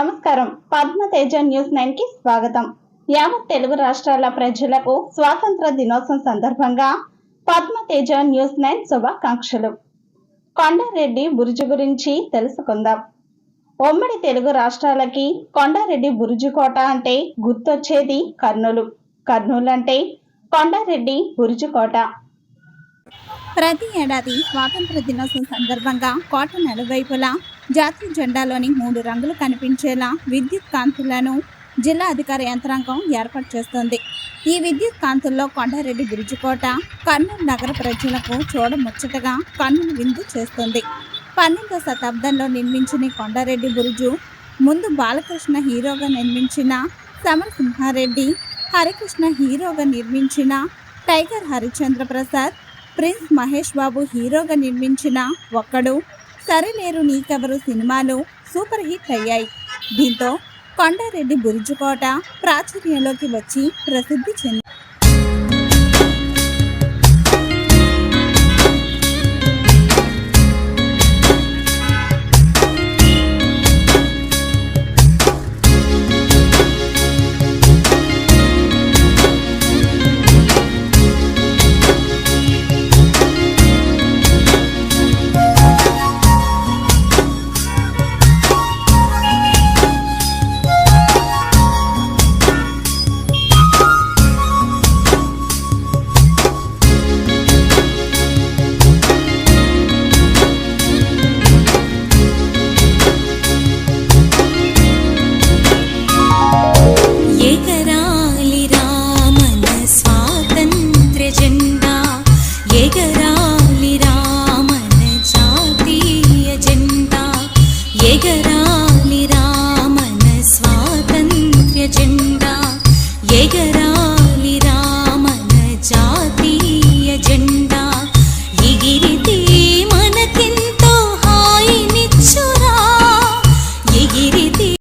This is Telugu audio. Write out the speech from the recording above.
నమస్కారం. పద్మతేజ న్యూస్ నైన్కి స్వాగతం. యావత్ తెలుగు రాష్ట్రాల ప్రజలకు స్వాతంత్ర దినోత్సవం సందర్భంగా పద్మతేజ న్యూస్ నైన్ శుభాకాంక్షలు. కొండారెడ్డి బురుజు గురించి తెలుసుకుందాం. ఉమ్మడి తెలుగు రాష్ట్రాలకి కొండారెడ్డి బురుజు కోట అంటే గుర్తొచ్చేది కర్నూలు. కర్నూలు అంటే కొండారెడ్డి బురుజు కోట. ప్రతి ఏడాది స్వాతంత్ర దినోత్సవం సందర్భంగా కోట నలువైపులా జాతీయ జెండాలోని మూడు రంగులు కనిపించేలా విద్యుత్ కాంతులను జిల్లా అధికార యంత్రాంగం ఏర్పాటు చేస్తుంది. ఈ విద్యుత్ కాంతుల్లో కొండారెడ్డి బిరుజుకోట కర్నూలు నగర ప్రజలకు చూడముచ్చటగా కన్నులు విందు చేస్తుంది. పన్నెండవ శతాబ్దంలో నిర్మించిన కొండారెడ్డి బురుజు ముందు బాలకృష్ణ హీరోగా నిర్మించిన సమరసింహారెడ్డి హరికృష్ణ హీరోగా నిర్మించిన టైగర్ హరిచంద్ర ప్రసాద్ ప్రిన్స్ మహేష్ బాబు హీరోగా నిర్మించిన ఒక్కడు సరిలేరు నీకెవరు సినిమాలు సూపర్ హిట్ అయ్యాయి. దీంతో కొండారెడ్డి బురుజుకోట ప్రాచుర్యంలోకి వచ్చి ప్రసిద్ధి చెంది ఎగరాలి రామన స్వాతంత్ర్య జెండా ఎగరా